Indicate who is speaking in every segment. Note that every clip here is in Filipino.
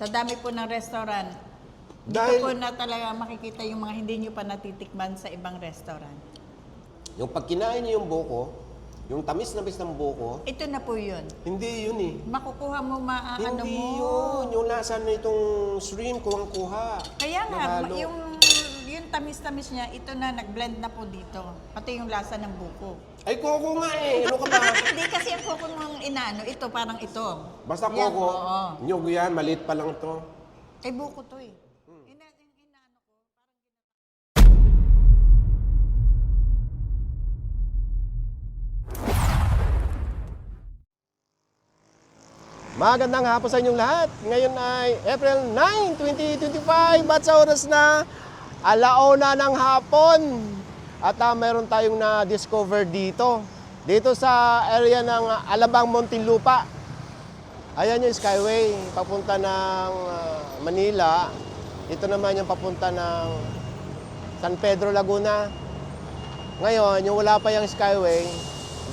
Speaker 1: Sa dami po ng restaurant, dito
Speaker 2: Dahil-
Speaker 1: po na talaga makikita yung mga hindi nyo pa natitikman sa ibang restaurant.
Speaker 2: Yung pag kinain niyo yung buko, yung tamis-tamis ng buko,
Speaker 1: Ito na po yun.
Speaker 2: hindi yun eh.
Speaker 1: Makukuha mo, maaano
Speaker 2: Hindi
Speaker 1: mo.
Speaker 2: yun. Yung lasa na itong shrimp, kuwang-kuha.
Speaker 1: Kaya nga,
Speaker 2: Nahalo.
Speaker 1: yung, yung tamis-tamis niya, ito na, nag-blend na po dito. Pati yung lasa ng buko.
Speaker 2: Ay, koko nga eh. Ano ka ba?
Speaker 1: hindi kasi ang kuko mong inaano, ito parang ito.
Speaker 2: Basta
Speaker 1: Yan,
Speaker 2: koko.
Speaker 1: oo.
Speaker 2: Nyug yan, maliit pa lang to.
Speaker 1: Eh, buko to eh. Ina, in- inaano ko.
Speaker 2: Magandang hapon sa inyong lahat. Ngayon ay April 9, 2025 at sa oras na alauna ng hapon. At ah, meron tayong na-discover dito. Dito sa area ng Alabang Muntinlupa. Ayan yung Skyway, papunta ng ah, Manila. Ito naman yung papunta ng San Pedro, Laguna. Ngayon, yung wala pa yung Skyway,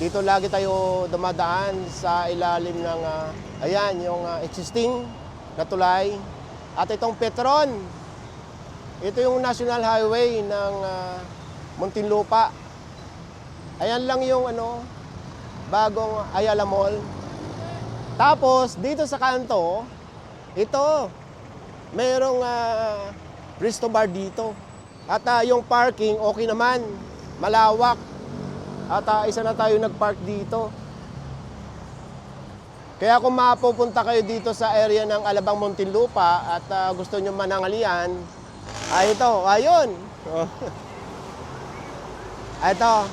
Speaker 2: dito lagi tayo dumadaan sa ilalim ng, ah, ayan, yung ah, existing na tulay. At itong Petron, ito yung National Highway ng ah, Muntinlupa. Ayan lang yung ano, bagong Ayala Mall. Tapos, dito sa kanto, ito, mayroong uh, resto bar dito. At ah, yung parking, okay naman, malawak. At ah, isa na tayo nag-park dito. Kaya kung mapupunta kayo dito sa area ng Alabang Muntinlupa at ah, gusto nyo manangalian, ay ito, ayun. Ito.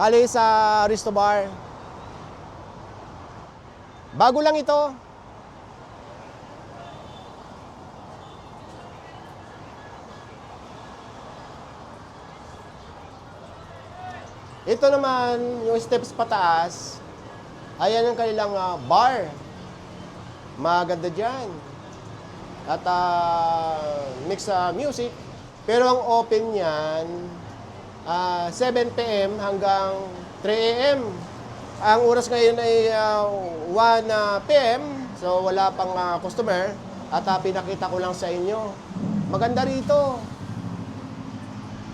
Speaker 2: Kali sa Risto Bar. Bago lang ito. Ito naman, yung steps pataas, ayan ang kanilang ah, bar. Maganda dyan. At ah, mix sa music. Pero ang open niyan, ah, 7 p.m. hanggang 3 a.m. Ang oras ngayon ay ah, 1 ah, p.m. So wala pang ah, customer. At ah, pinakita ko lang sa inyo. Maganda rito.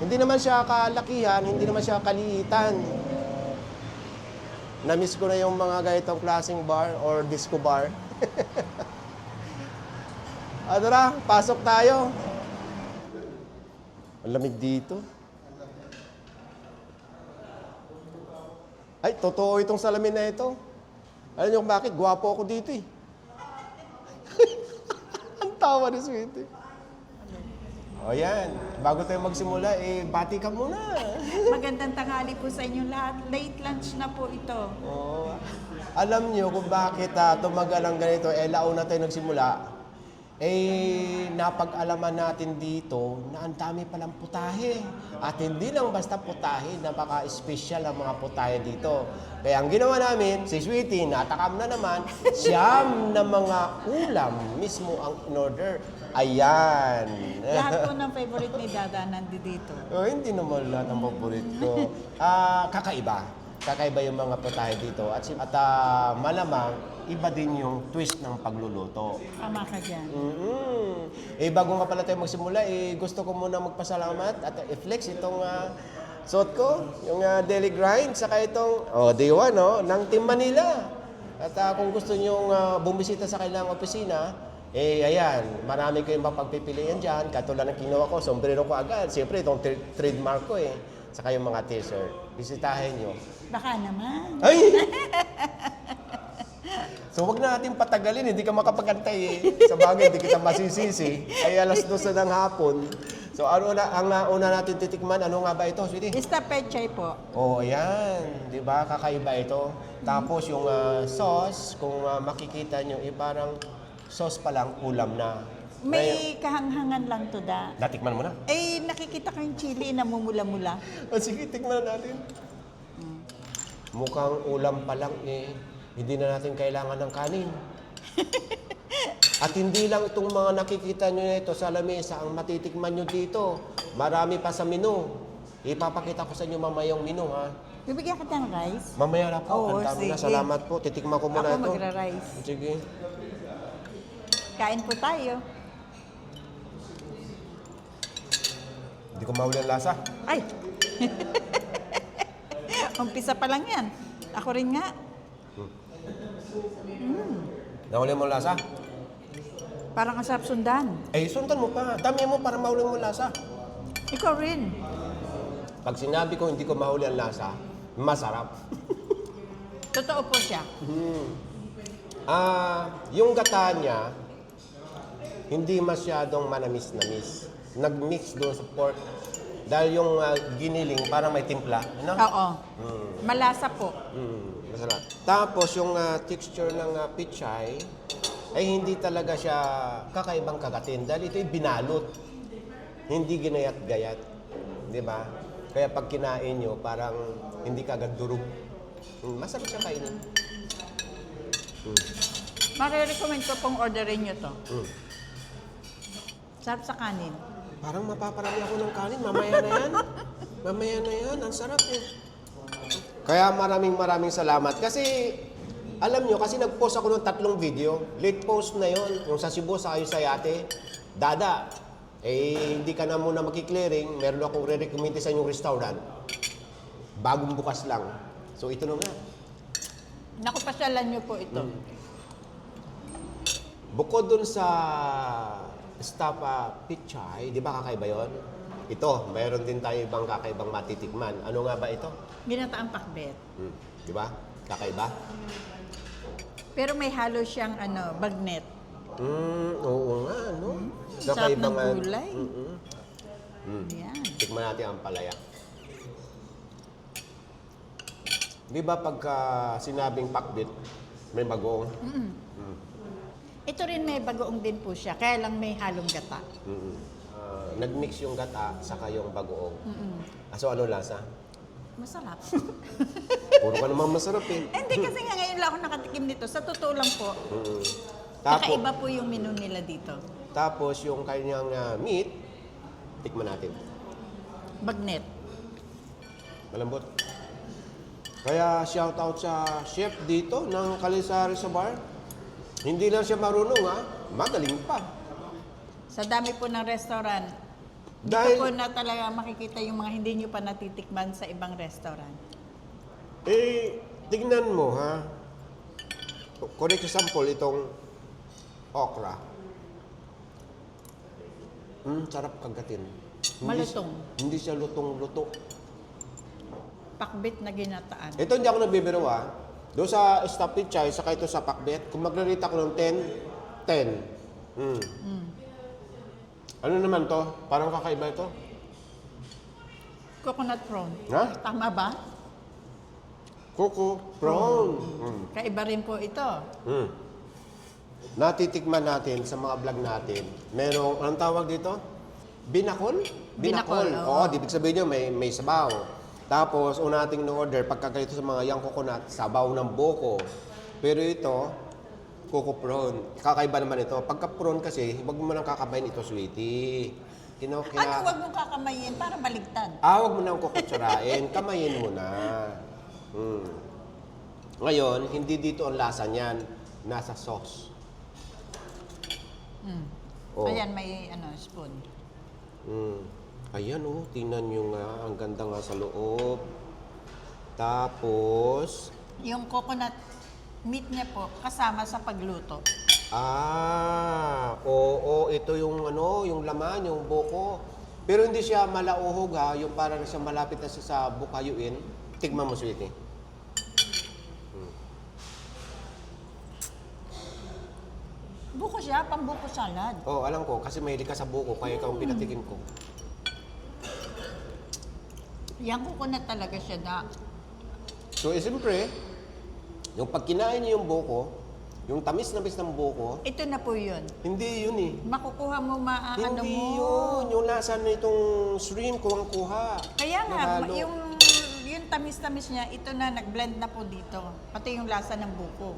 Speaker 2: Hindi naman siya kalakihan, hindi naman siya kaliitan. Na-miss ko na yung mga ganitong klaseng bar or disco bar. ano pasok tayo. Ang lamig dito. Ay, totoo itong salamin na ito. Alam niyo kung bakit? Gwapo ako dito eh. Ang tawa ni Sweetie. O yan, bago tayo magsimula, eh, bati ka muna.
Speaker 1: Magandang tanghali po sa inyo lahat. Late lunch na po ito.
Speaker 2: Oo. Alam niyo kung bakit uh, tumagal ang ganito, eh, launa tayo nagsimula, eh, napag-alaman natin dito na ang dami palang putahe. At hindi lang basta putahe, napaka-special ang mga putahe dito. Kaya ang ginawa namin, si Sweetie, natakam na naman, siyam na mga ulam mismo ang in-order. Ayan.
Speaker 1: Lahat po ng favorite ni Dada nandito dito.
Speaker 2: Oh, hindi naman lahat ang paborit ko. Ah, kakaiba. Kakaiba yung mga putahe dito. At, at ah, malamang, iba din yung twist ng pagluluto.
Speaker 1: Tama ka dyan.
Speaker 2: mm Eh, bago nga pala tayo magsimula, eh, gusto ko muna magpasalamat at i-flex itong ah, suot ko, yung ah, daily grind, saka itong, oh, day one, no, ng Team Manila. At ah, kung gusto nyong ah, bumisita sa kailang opisina, eh, ayan, marami kayong mapagpipilian dyan. Katulad ng kinuha ko, sombrero ko agad. Siyempre, itong tra- trademark ko eh. Saka yung mga t-shirt. Bisitahin nyo.
Speaker 1: Baka naman.
Speaker 2: Ay! So wag na natin patagalin, hindi ka makapagantay eh. Sa bagay, hindi kita masisisi. Ay alas 12 ng hapon. So ano na, ang uh, una natin titikman, ano nga ba ito, sweetie?
Speaker 1: Ista pechay po.
Speaker 2: Oh, ayan. Di ba? Kakaiba ito. Tapos yung ah, sauce, kung ah, makikita nyo, eh parang sauce pa lang, ulam na.
Speaker 1: May kahanghangan lang to da.
Speaker 2: natikman mo na?
Speaker 1: Eh, nakikita ko yung chili na mumula-mula.
Speaker 2: O sige, tikman na natin. Mukhang ulam pa lang eh. Hindi na natin kailangan ng kanin. At hindi lang itong mga nakikita nyo na ito sa lamesa ang matitikman nyo dito. Marami pa sa menu. Ipapakita ko sa inyo mamaya yung menu ha.
Speaker 1: Bibigyan kita ng rice.
Speaker 2: Mamaya na po.
Speaker 1: Oo,
Speaker 2: Ang dami na.
Speaker 1: sige.
Speaker 2: Salamat po. Titikman ko muna
Speaker 1: Ako
Speaker 2: ito.
Speaker 1: magra-rice.
Speaker 2: Sige.
Speaker 1: Kain po tayo.
Speaker 2: Hindi ko mahuli ang lasa.
Speaker 1: Ay! Umpisa pa lang yan. Ako rin nga.
Speaker 2: Nahuli mo ang lasa?
Speaker 1: Parang ang sarap sundan.
Speaker 2: Eh, sundan mo pa. Dami mo para mahuli mo ang lasa.
Speaker 1: Ikaw rin.
Speaker 2: Pag sinabi ko hindi ko mahuli ang lasa, masarap.
Speaker 1: Totoo po siya.
Speaker 2: Ah, yung gata niya, hindi masyadong manamis-namis. Nag-mix doon sa pork. Dahil yung ah, giniling, parang may timpla. Ano?
Speaker 1: Oo.
Speaker 2: Mm.
Speaker 1: Malasa po.
Speaker 2: Mm, masarap. Tapos yung ah, texture ng ah, pichay, ay hindi talaga siya kakaibang kagatin. Dahil ito'y binalot. Hindi ginayat-gayat. Di ba? Kaya pag kinain nyo, parang hindi kagad durog. Mm, masarap siya kainin.
Speaker 1: Marirecommend ko pong orderin nyo to.
Speaker 2: Mm.
Speaker 1: Sarap sa kanin.
Speaker 2: Parang mapaparami ako ng kanin. Mamaya na yan. Mamaya na yan. Ang sarap eh. Kaya maraming maraming salamat. Kasi, alam nyo, kasi nag-post ako ng tatlong video. Late post na yon Yung sa Cebu, sa Ayos Sayate. Dada, eh, hindi ka na muna makiklearing. Meron akong re-recommend sa inyong restaurant. Bagong bukas lang. So, ito na nga.
Speaker 1: Naku, pasyalan nyo po ito.
Speaker 2: Bukod dun sa Stapa Pichay, di ba kakaiba yon? Ito, mayroon din tayo ibang kakaibang matitikman. Ano nga ba ito?
Speaker 1: Ginataang pakbet.
Speaker 2: Hmm, di ba? Kakaiba?
Speaker 1: Pero may halo siyang ano, bagnet.
Speaker 2: Hmm, oo nga, no?
Speaker 1: Sarap ng
Speaker 2: nga.
Speaker 1: gulay.
Speaker 2: Mm-mm. Mm.
Speaker 1: Yan.
Speaker 2: Tikman natin ang palaya. Di ba pagka sinabing pakbit, may bagoong? Mm.
Speaker 1: Ito rin may bagoong din po siya, kaya lang may halong gata.
Speaker 2: Mm-mm. Ah, nag-mix yung gata saka yung bagoong. Ah, so ano lasa?
Speaker 1: Masarap.
Speaker 2: Puro ka naman masarap eh.
Speaker 1: Hindi kasi nga ngayon lang ako nakatikim nito. Sa totoo lang po,
Speaker 2: Mm. Tapos,
Speaker 1: kakaiba po yung menu nila dito.
Speaker 2: tapos yung kanyang ah, meat, tikman natin.
Speaker 1: Bagnet.
Speaker 2: Malambot. Kaya shout out sa chef dito ng Kalisari sa bar. Hindi lang siya marunong ha, magaling pa.
Speaker 1: Sa dami po ng restaurant,
Speaker 2: Dahil-
Speaker 1: dito po na talaga makikita yung mga hindi nyo pa natitikman sa ibang restaurant.
Speaker 2: Eh, tignan mo ha. Correct example itong okra. Hmm, sarap kagatin. Hindi-
Speaker 1: Malutong.
Speaker 2: Hindi siya lutong-luto.
Speaker 1: Pakbit na ginataan.
Speaker 2: Ito hindi ako nabibiro ha. Doon sa stop chai, saka ito sa pakbet, kung magre-rate ako ng 10, 10. Hmm. Ano naman to? Parang kakaiba ito.
Speaker 1: Coconut prawn.
Speaker 2: Ha?
Speaker 1: Tama ba?
Speaker 2: Coco prawn. Hmm.
Speaker 1: Kaiba rin po ito.
Speaker 2: Hmm. Natitikman natin sa mga vlog natin. Merong, anong tawag dito? Binakol?
Speaker 1: Binakol,
Speaker 2: Oo,
Speaker 1: oo.
Speaker 2: di ibig sabihin nyo, may, may sabaw. Tapos, una nating no-order, pagka ganito sa mga young coconut, sabaw ng boko. Pero ito, coco prawn. Kakaiba naman ito. Pagka prawn kasi, huwag mo nang kakabayin ito, sweetie. Kino,
Speaker 1: Ano
Speaker 2: kina,
Speaker 1: wag mong kakamayin para baligtad?
Speaker 2: Ah, huwag mo nang kukutsurain. Kamayin mo na. Hmm. Ngayon, hindi dito ang lasa niyan. Nasa sauce.
Speaker 1: Mm.
Speaker 2: Oh.
Speaker 1: Ayan, may ano, spoon.
Speaker 2: Hmm. Ayan oh, tingnan nyo nga. Ang ganda nga sa loob. Tapos,
Speaker 1: Yung coconut meat niya po, kasama sa pagluto.
Speaker 2: ah, oo, ito yung ano, yung laman, yung buko. Pero hindi siya malauhog ha, yung parang siya malapit na siya sa bukayuin. Tigman mo, sweetie.
Speaker 1: Buko siya, pambuko salad.
Speaker 2: Oo, oh, alam ko, kasi mahilig ka sa buko, kaya ikaw ang pinatikin ko.
Speaker 1: Yan coconut talaga siya na.
Speaker 2: So, eh, siyempre, yung pag kinain niyo yung buko, yung tamis-namis ng buko,
Speaker 1: Ito na po yun.
Speaker 2: hindi yun eh.
Speaker 1: Makukuha mo ma ano
Speaker 2: hindi
Speaker 1: mo.
Speaker 2: yun. Yung lasa na itong shrimp, kuwang-kuha.
Speaker 1: Kaya nga,
Speaker 2: Nahalo.
Speaker 1: yung, yung tamis-tamis niya, ito na, nag-blend na po dito. Pati yung lasa ng buko.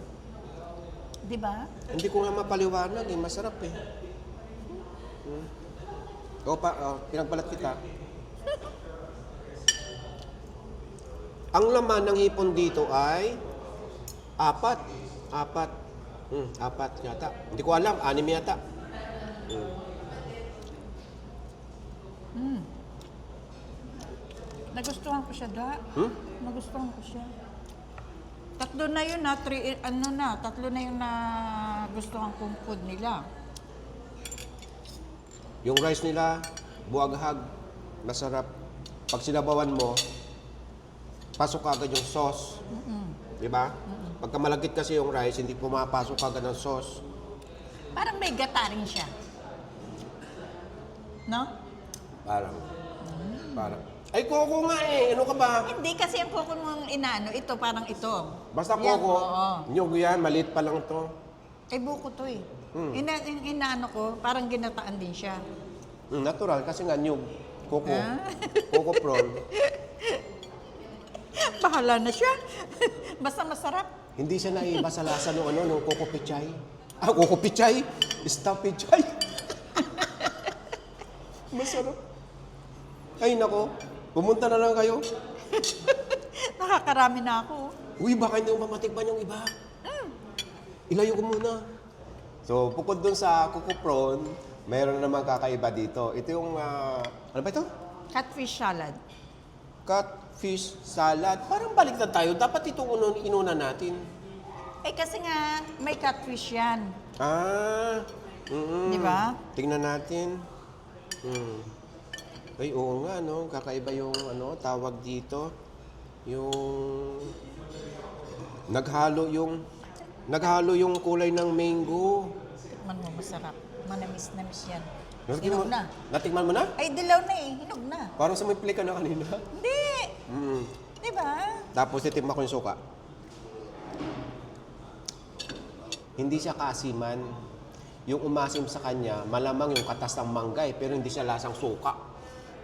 Speaker 1: Di ba?
Speaker 2: Hindi ko nga mapaliwanag eh, masarap eh. Hmm. O pa, oh, pinagbalat kita. Ang laman ng hipon dito ay apat. Apat. Hmm, apat yata. Hindi ko alam, anim yata.
Speaker 1: Nagustuhan ko siya, da.
Speaker 2: Hmm?
Speaker 1: Nagustuhan ko siya. Tatlo na yun na, three, ano na, tatlo na yung na gustuhan kong food nila.
Speaker 2: Yung rice nila, buwaghag, masarap. Pag sinabawan mo, pasok agad yung sauce. Di ba? Pagka malagkit kasi yung rice, hindi pumapasok agad ng sauce.
Speaker 1: Parang may gata rin siya. No?
Speaker 2: Parang, parang. Ay, koko nga eh. Ano ka ba?
Speaker 1: Hindi kasi ang kuko mong inaano, ito parang ito.
Speaker 2: Basta
Speaker 1: Yan,
Speaker 2: koko.
Speaker 1: oo.
Speaker 2: Nyug yan, maliit pa lang to.
Speaker 1: Ay, buko to eh.
Speaker 2: Hmm.
Speaker 1: Ina, yung inaano ko, parang ginataan din siya.
Speaker 2: Mm, natural, kasi nga nyug. Koko.
Speaker 1: Ah.
Speaker 2: Koko prawn.
Speaker 1: Bahala na siya. Basta masarap.
Speaker 2: Hindi siya naiba sa lasa ng ano, ng koko pichay. Ah, koko pichay? Stop pichay. Masarap. Ay, nako. Pumunta na lang kayo.
Speaker 1: Nakakarami na ako.
Speaker 2: Uy, baka hindi mo matikman yung iba. Ilayo ko muna. So, bukod dun sa kuko prawn, mayroon naman kakaiba dito. Ito yung, ah, ano ba ito?
Speaker 1: Catfish salad.
Speaker 2: Catfish salad. Parang baliktad tayo. Dapat ito uno, inuna natin.
Speaker 1: Eh kasi nga, may catfish yan.
Speaker 2: Ah, mm
Speaker 1: Di ba?
Speaker 2: Tingnan natin. Hmm. Ay, oo nga, no? Kakaiba yung, ano, tawag dito. Yung... Naghalo yung... Naghalo yung kulay ng mango.
Speaker 1: Tikman mo, masarap. Manamis-namis yan. Hinog na.
Speaker 2: Natikman mo na?
Speaker 1: Ay, dilaw na eh. Hinog na.
Speaker 2: Parang sumipli ka na kanina.
Speaker 1: Hindi.
Speaker 2: Mm.
Speaker 1: Di ba?
Speaker 2: Tapos titikman ko yung suka. Hindi siya kasiman. Yung umasim sa kanya, malamang yung katas ng manggay, pero hindi siya lasang suka.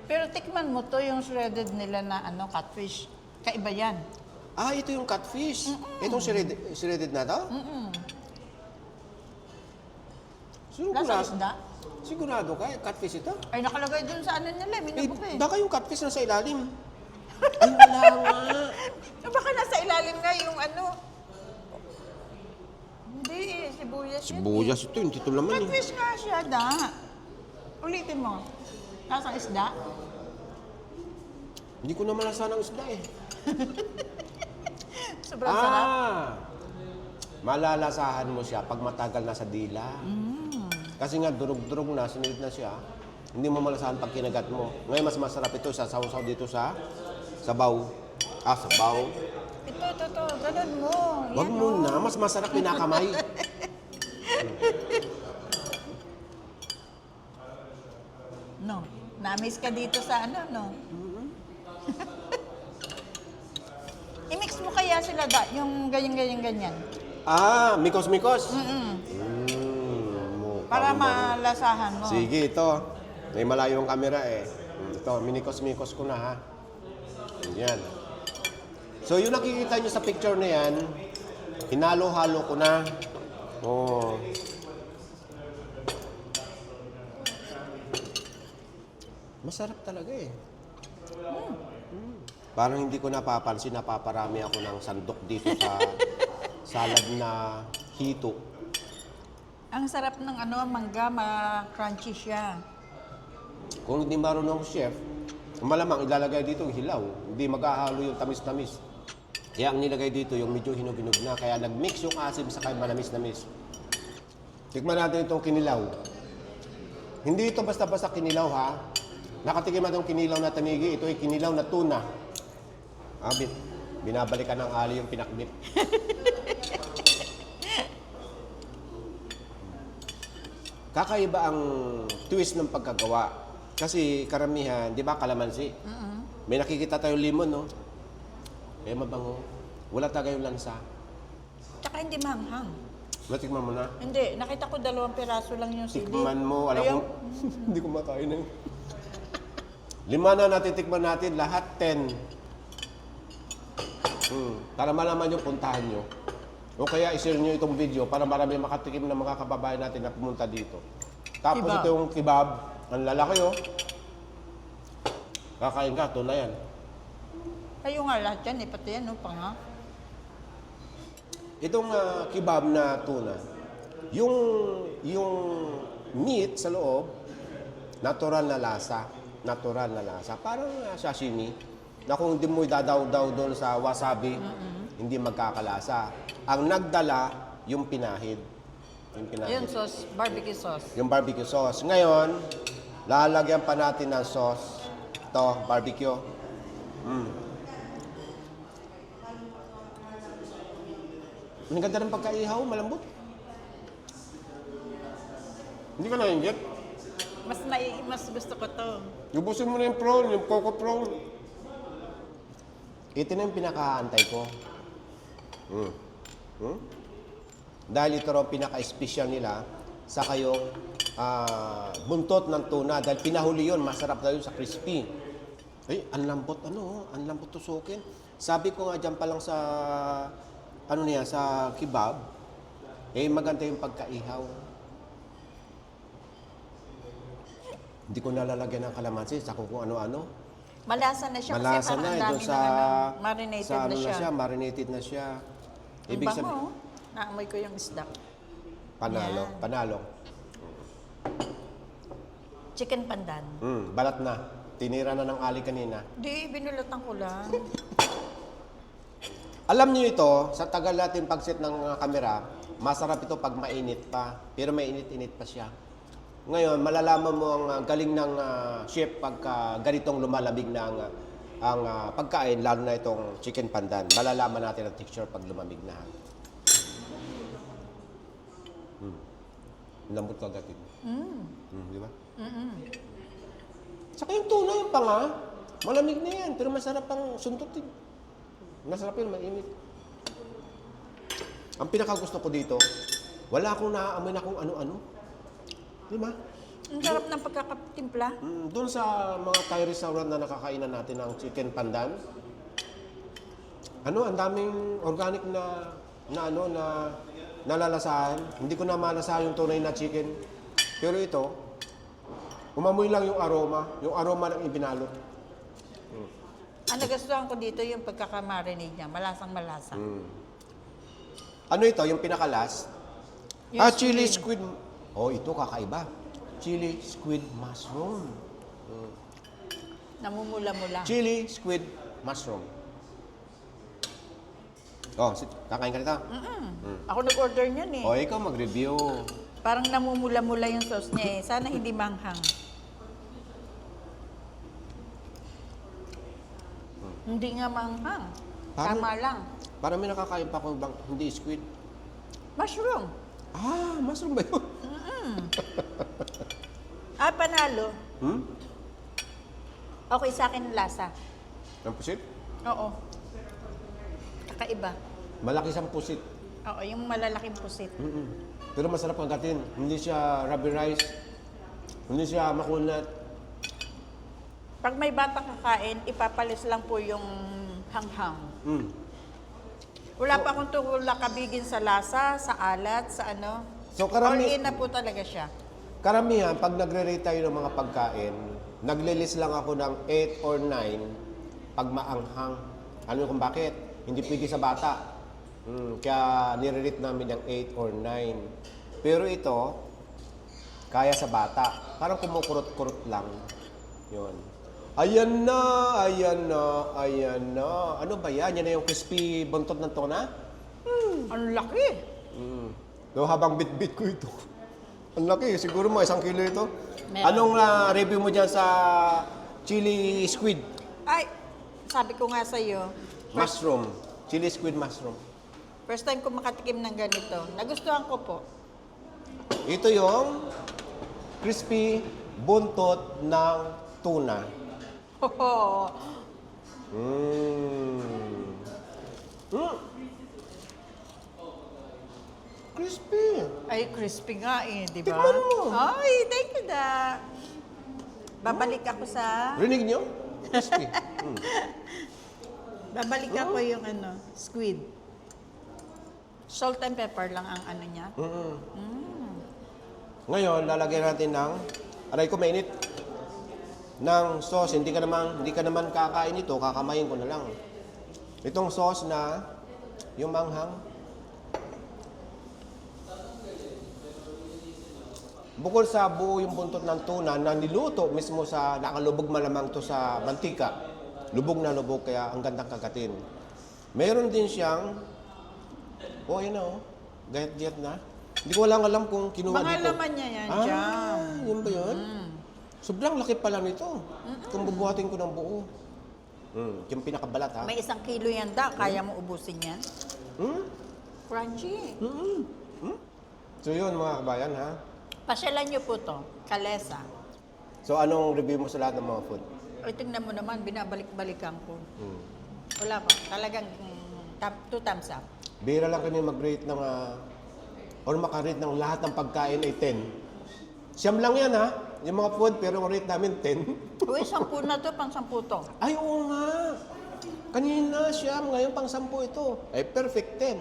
Speaker 1: Pero tikman mo to yung shredded nila na ano, catfish. Kaiba yan.
Speaker 2: Ah, ito yung catfish. Itong shredded, shredded na to?
Speaker 1: Mm-mm.
Speaker 2: Sigurado,
Speaker 1: Lasa isda.
Speaker 2: sigurado ka, catfish ito?
Speaker 1: Ay, nakalagay dun sa ano nila.
Speaker 2: Eh,
Speaker 1: Minabok eh.
Speaker 2: baka yung catfish nasa ilalim. Ay, wala nga.
Speaker 1: Eh, Baka nasa ilalim nga yung ano. Hindi eh, sibuyas yun
Speaker 2: Sibuyas ito, hindi ito laman eh.
Speaker 1: Catfish nga siya, da. Ulitin mo. Lasang isda?
Speaker 2: Hindi ko naman lasa ng isda eh.
Speaker 1: Sobrang sarap.
Speaker 2: Ah! Malalasahan mo siya pag matagal na sa dila. Kasi nga, durog-durog na, sinilid na siya. Hindi mo malasahan pag kinagat mo. Ngayon, mas masarap ito sa sausaw dito sa sabaw. Ah, sabaw.
Speaker 1: Ito, ito, ito. Ganun mo.
Speaker 2: Wag
Speaker 1: Yan,
Speaker 2: mo
Speaker 1: oh.
Speaker 2: na, mas masarap pinakamay.
Speaker 1: No. Na-miss ka dito sa ano, no? I-mix mo kaya sila da, yung ganyan-ganyan-ganyan.
Speaker 2: ah, mikos-mikos.
Speaker 1: Mm-mm.
Speaker 2: Mm, mukha
Speaker 1: Para
Speaker 2: ba-
Speaker 1: malasahan mo.
Speaker 2: Sige, ito. May malayo yung camera eh. Ito, minikos-mikos ko na ha. Yan. So, yung nakikita nyo sa picture na yan, hinalo-halo ko na. Oh. Masarap talaga eh. Mm. Parang hindi ko napapansin, napaparami ako ng sandok dito sa salad na hito.
Speaker 1: Ang sarap ng ano, mangga, ma-crunchy siya.
Speaker 2: Kung hindi marunong chef, malamang ilalagay dito yung hilaw. Hindi maghahalo yung tamis-tamis. Kaya ang nilagay dito yung medyo hinog-hinog na. Kaya nag-mix yung asim sa kay manamis-namis. Tikman natin itong kinilaw. Hindi ito basta-basta kinilaw ha. Nakatikim na itong kinilaw na tanigi. Ito ay kinilaw na tuna. Ah, bin- binabalikan ng ali yung pinakbit. Kakaiba ang twist ng pagkagawa. Kasi karamihan, di ba, kalamansi? May nakikita tayo limon, no? Eh, mabango. Wala talaga yung lansa.
Speaker 1: Tsaka hindi manghang.
Speaker 2: Natikman mo na.
Speaker 1: Hindi, nakita ko dalawang piraso lang yung sili.
Speaker 2: Tikman mo. Alam
Speaker 1: Ayaw.
Speaker 2: ko, hindi ko makain na. Lima na natin, tikman natin. Lahat, ten. Hmm. Para malaman yung puntahan nyo. O kaya i-share nyo itong video para marami makatikim ng mga kababayan natin na pumunta dito. Tapos
Speaker 1: Kebab.
Speaker 2: ito yung kebab. Ang lalaki, oh. Kakain ka, na yan.
Speaker 1: Kayo nga lahat yan, eh, pati yan, no, panga.
Speaker 2: Itong ah, kebab na tuna, Yung, yung meat sa loob, natural na lasa. Natural na lasa. Parang uh, sashimi. Na kung hindi mo idadaw-daw doon sa wasabi, hindi magkakalasa. Ang nagdala, yung pinahid. Yung pinahid.
Speaker 1: Yun, sauce, barbecue sauce.
Speaker 2: Yung barbecue sauce. Ngayon, lalagyan pa natin ng sauce. Ito, barbecue. Mm. Ang ganda ng pagkaihaw, malambot. Hindi ka na-inject.
Speaker 1: Mas nai, mas gusto ko to.
Speaker 2: Ubusin mo na yung prawn, yung coco prawn. Ito na yung pinakaantay ko. Mm. Hmm? Dahil ito raw pinaka-special nila sa kayong ah, buntot ng tuna. Dahil pinahuli yun, masarap daw yun sa crispy. Ay, ang lambot ano, ang lambot tusukin. Sabi ko nga dyan pa lang sa, ano niya, sa kebab, eh maganda yung pagkaihaw. Hindi ko nalalagyan ng kalamansi sa kung ano-ano.
Speaker 1: Malasa na siya
Speaker 2: Malasa
Speaker 1: kasi parang
Speaker 2: na,
Speaker 1: ang
Speaker 2: eh,
Speaker 1: dami
Speaker 2: sa,
Speaker 1: na ano, marinated
Speaker 2: sa ano
Speaker 1: na siya.
Speaker 2: marinated na siya.
Speaker 1: Ang
Speaker 2: Ibig
Speaker 1: bango,
Speaker 2: sabihin,
Speaker 1: oh. Naamoy ko yung isda.
Speaker 2: panalo,
Speaker 1: Yan.
Speaker 2: panalo.
Speaker 1: Chicken pandan.
Speaker 2: Mm, balat na. Tinira na ng ali kanina.
Speaker 1: Di, binulutan ko lang.
Speaker 2: Alam niyo ito, sa tagal natin pag-set ng uh, kamera, masarap ito pag mainit pa. Pero mainit-init pa siya. Ngayon, malalaman mo ang uh, galing ng uh, chef pagka ganitong lumalamig na ang, uh, ang uh, pagkain, lalo na itong chicken pandan. Malalaman natin ang texture pag lumamig na. Mm. Lambot kagatin.
Speaker 1: Mm.
Speaker 2: Mm, di ba?
Speaker 1: Mm-mm.
Speaker 2: Saka yung tuna, yung panga, malamig na yan, pero masarap ang suntutin. Masarap yun, mainit. Ang pinakagusto ko dito, wala akong naaamoy na kung ano-ano. Di ba?
Speaker 1: Ang sarap ng pagkakatimpla.
Speaker 2: Mm, doon sa mga Thai restaurant na nakakainan natin ng chicken pandan, ano, ang daming organic na na ano na nalalasahan. Hindi ko na malasahan yung tunay na chicken. Pero ito, umamoy lang yung aroma, yung aroma ng ibinalot.
Speaker 1: Ang nagustuhan ko dito yung pagkakamarinade niya. Malasang malasa.
Speaker 2: Mm. Ano ito, yung pinakalas?
Speaker 1: Yung
Speaker 2: ah, chili
Speaker 1: squid.
Speaker 2: Oh, ito kakaiba. Chili squid mushroom.
Speaker 1: Namumula-mula.
Speaker 2: Chili squid mushroom. Oh, sit- kakain ka nito?
Speaker 1: Mm. Ako nag-order niyan eh.
Speaker 2: Oh, ikaw mag-review.
Speaker 1: Parang namumula-mula yung sauce niya eh. Sana hindi manghang. Hindi nga manghang.
Speaker 2: Parang-
Speaker 1: Tama lang.
Speaker 2: Para may nakakain pa ko bang hindi squid.
Speaker 1: Mushroom.
Speaker 2: Ah, mushroom ba yun?
Speaker 1: Ah, panalo.
Speaker 2: Hmm?
Speaker 1: Okay sa akin lasa.
Speaker 2: Ang pusit?
Speaker 1: Oo. Kakaiba.
Speaker 2: Malaki siyang pusit.
Speaker 1: Oo, yung malalaking pusit.
Speaker 2: Mm-mm. Pero masarap ang gatin. Hindi siya rubber rice. Hindi siya makunat.
Speaker 1: Pag may batang kakain, ipapalis lang po yung hanghang.
Speaker 2: Mm.
Speaker 1: Wala pa akong tuhula kabigin sa lasa, sa alat, sa ano.
Speaker 2: So
Speaker 1: All
Speaker 2: karami,
Speaker 1: in na po talaga siya.
Speaker 2: karamihan, pag nagre-rate tayo ng mga pagkain, naglilis lang ako ng 8 or 9 pag maanghang. Ano kung bakit? Hindi pwede sa bata. Mm, kaya nire-rate namin ng 8 or 9. Pero ito, kaya sa bata. Parang kumukurot-kurot lang. Yun. Ayan na, ayan na, ayan na. Ano ba yan? Yan na yung crispy buntot ng tuna?
Speaker 1: Ang laki.
Speaker 2: Mm. So, habang bit-bit ko ito. Ang laki, siguro mga isang kilo ito.
Speaker 1: Meron.
Speaker 2: Anong ah, review mo dyan sa chili squid?
Speaker 1: Ay, sabi ko nga sa iyo, first,
Speaker 2: Mushroom. Chili squid mushroom.
Speaker 1: First time ko makatikim ng ganito. Nagustuhan ko po.
Speaker 2: Ito yung crispy buntot ng tuna.
Speaker 1: Hoho.
Speaker 2: Mm. Mm. Crispy.
Speaker 1: Ay, crispy nga eh, di ba?
Speaker 2: Tikman mo.
Speaker 1: Ay, thank you da. Babalik ako sa...
Speaker 2: Rinig nyo? Crispy. Mm.
Speaker 1: Babalik ako yung ano, squid. Salt and pepper lang ang ano niya.
Speaker 2: Mm-mm.
Speaker 1: Mm.
Speaker 2: Ngayon, lalagyan natin ng, aray ko mainit, ng sauce. Hindi ka naman, hindi ka naman kakain ito, kakamayin ko na lang. Itong sauce na, yung manghang. bukod sa buo yung buntot ng tuna na niluto mismo sa nakalubog malamang to sa mantika. Lubog na lubog kaya ang gandang kagatin. Meron din siyang Oh, ayun na oh. Gayat-gayat na. Hindi ko lang alam kung kinuha
Speaker 1: Mga
Speaker 2: dito.
Speaker 1: laman niya yan,
Speaker 2: ah,
Speaker 1: jam.
Speaker 2: yun ba yun? Sobrang laki pala nito. Kung bubuhatin ko ng buo. Mm, yung pinakabalat ha.
Speaker 1: May isang kilo yan da, kaya mo ubusin yan.
Speaker 2: Hmm?
Speaker 1: Crunchy.
Speaker 2: Mm. Hmm? So yun mga kabayan ha.
Speaker 1: Pasyalan niyo po to, Kalesa.
Speaker 2: So anong review mo sa lahat ng mga food?
Speaker 1: Ay, tingnan mo naman, binabalik-balikan ko.
Speaker 2: Hmm.
Speaker 1: Wala pa. Talagang mm, top, two thumbs up.
Speaker 2: Bira lang kami mag-rate ng ah, or makarate ng lahat ng pagkain ay 10. Siyam lang yan ha. Yung mga food pero ang rate namin 10.
Speaker 1: Uy, sampu na to, pang sampu to.
Speaker 2: Ay, oo nga. Kanina siya, ngayon pang sampu ito. Ay, perfect 10.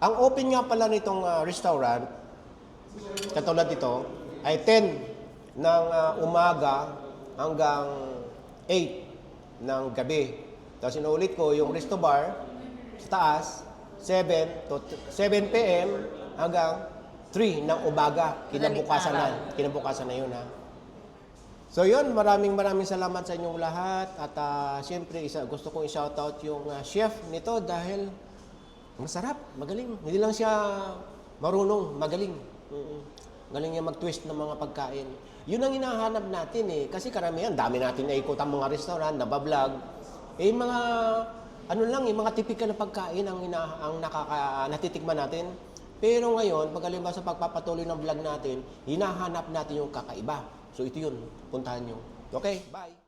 Speaker 2: Ang open nga pala nitong ah, restaurant, katulad ito, ay 10 ng ah, umaga hanggang 8 ng gabi. Tapos inuulit ko, yung resto bar, sa taas, 7 to 7 p.m. hanggang 3 ng umaga. Kinabukasan na. Kinabukasan na yun ha. So yun, maraming maraming salamat sa inyong lahat at ah, siyempre isa, gusto kong i-shoutout yung ah, chef nito dahil masarap, magaling. Hindi lang siya marunong, magaling. Mm-mm. Galing niya mag-twist ng mga pagkain. Yun ang hinahanap natin eh. Kasi karamihan, dami natin naikot ang mga restaurant, nabablog. Eh mga, ano lang, eh, mga tipikal na pagkain ang, ina, ang nakaka, natitikman natin. Pero ngayon, pag sa pagpapatuloy ng vlog natin, hinahanap natin yung kakaiba. So ito yun, puntahan nyo. Okay, bye!